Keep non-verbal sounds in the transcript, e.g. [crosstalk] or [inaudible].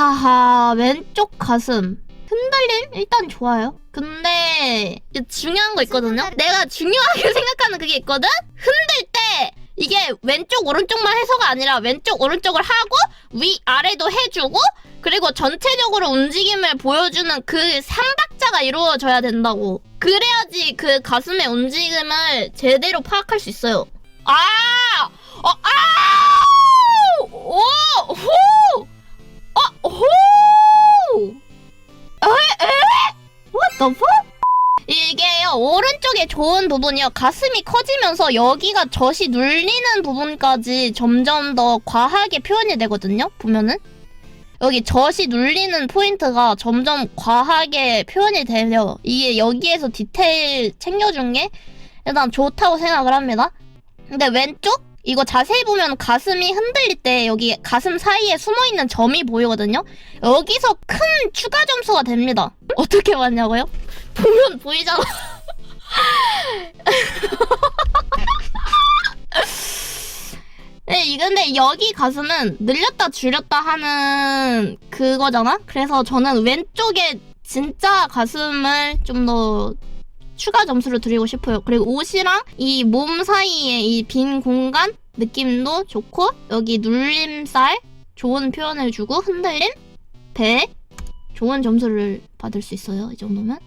하하 왼쪽 가슴 흔들림 일단 좋아요. 근데 중요한 거 있거든요. 내가 중요하게 [laughs] 생각하는 그게 있거든. 흔들 때 이게 왼쪽 오른쪽만 해서가 아니라 왼쪽 오른쪽을 하고 위 아래도 해주고 그리고 전체적으로 움직임을 보여주는 그 삼박자가 이루어져야 된다고. 그래야지 그 가슴의 움직임을 제대로 파악할 수 있어요. 아! 어, 아! Fuck? 이게요, 오른쪽에 좋은 부분이요. 가슴이 커지면서 여기가 젖이 눌리는 부분까지 점점 더 과하게 표현이 되거든요. 보면은. 여기 젖이 눌리는 포인트가 점점 과하게 표현이 돼요. 이게 여기에서 디테일 챙겨준 게 일단 좋다고 생각을 합니다. 근데 왼쪽? 이거 자세히 보면 가슴이 흔들릴 때 여기 가슴 사이에 숨어있는 점이 보이거든요? 여기서 큰 추가 점수가 됩니다. 어떻게 봤냐고요? 보면 보이잖아. [laughs] 네, 이- 근데 여기 가슴은 늘렸다 줄였다 하는 그거잖아? 그래서 저는 왼쪽에 진짜 가슴을 좀더 추가 점수를 드리고 싶어요. 그리고 옷이랑 이 몸 사이에 이 빈 공간 느낌도 좋고 여기 눌림살 좋은 표현을 주고 흔들림 100 좋은 점수를 받을 수 있어요. 이 정도면.